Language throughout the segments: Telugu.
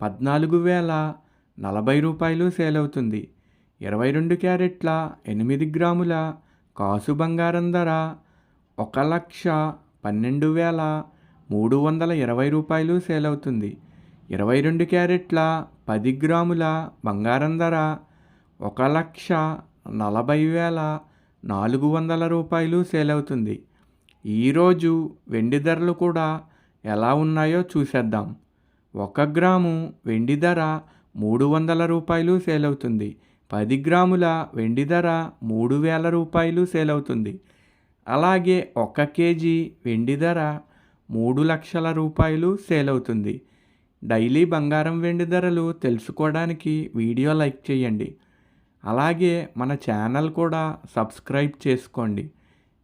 పద్నాలుగు వేల నలభై రూపాయలు సేల్ అవుతుంది ఇరవై రెండు క్యారెట్ల ఎనిమిది గ్రాముల కాసు బంగారం ధర ఒక లక్ష పన్నెండు వేల మూడు వందల ఇరవై రూపాయలు సేల్ అవుతుంది ఇరవై రెండు క్యారెట్ల పది గ్రాముల బంగారం ధర ఒక లక్ష నలభై వేల నాలుగు వందల రూపాయలు సేల్ అవుతుంది ఈరోజు వెండి ధరలు కూడా ఎలా ఉన్నాయో చూసేద్దాం. ఒక గ్రాము వెండి ధర మూడు వందల రూపాయలు సేల్ అవుతుంది పది గ్రాముల వెండి ధర మూడు వేల రూపాయలు సేల్ అవుతుంది అలాగే ఒక కేజీ వెండి ధర మూడు లక్షల రూపాయలు సేల్ అవుతుంది డైలీ బంగారం వెండి ధరలు తెలుసుకోవడానికి వీడియో లైక్ చేయండి. అలాగే మన ఛానల్ కూడా సబ్స్క్రైబ్ చేసుకోండి.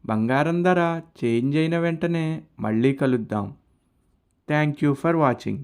బంగారం ధర చేంజ్ అయిన వెంటనే మళ్ళీ కలుద్దాం. Thank you for watching.